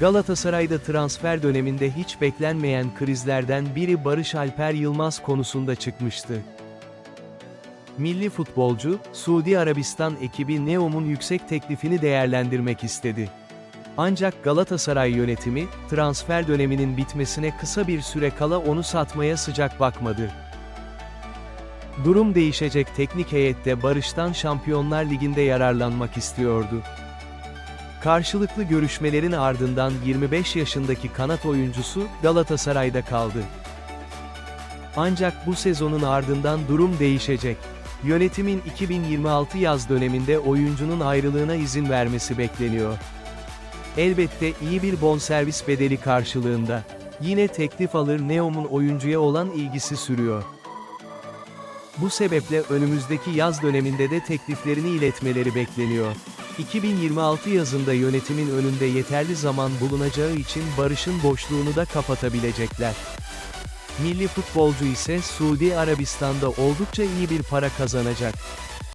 Galatasaray'da transfer döneminde hiç beklenmeyen krizlerden biri Barış Alper Yılmaz konusunda çıkmıştı. Milli futbolcu, Suudi Arabistan ekibi Neom'un yüksek teklifini değerlendirmek istedi. Ancak Galatasaray yönetimi, transfer döneminin bitmesine kısa bir süre kala onu satmaya sıcak bakmadı. Durum değişecek teknik heyette Barış'tan Şampiyonlar Ligi'nde yararlanmak istiyordu. Karşılıklı görüşmelerin ardından 25 yaşındaki kanat oyuncusu Galatasaray'da kaldı. Ancak bu sezonun ardından durum değişecek. Yönetimin 2026 yaz döneminde oyuncunun ayrılığına izin vermesi bekleniyor. Elbette iyi bir bonservis bedeli karşılığında. Yine teklif alır Neom'un oyuncuya olan ilgisi sürüyor. Bu sebeple önümüzdeki yaz döneminde de tekliflerini iletmeleri bekleniyor. 2026 yazında yönetimin önünde yeterli zaman bulunacağı için Barış'ın boşluğunu da kapatabilecekler. Milli futbolcu ise Suudi Arabistan'da oldukça iyi bir para kazanacak.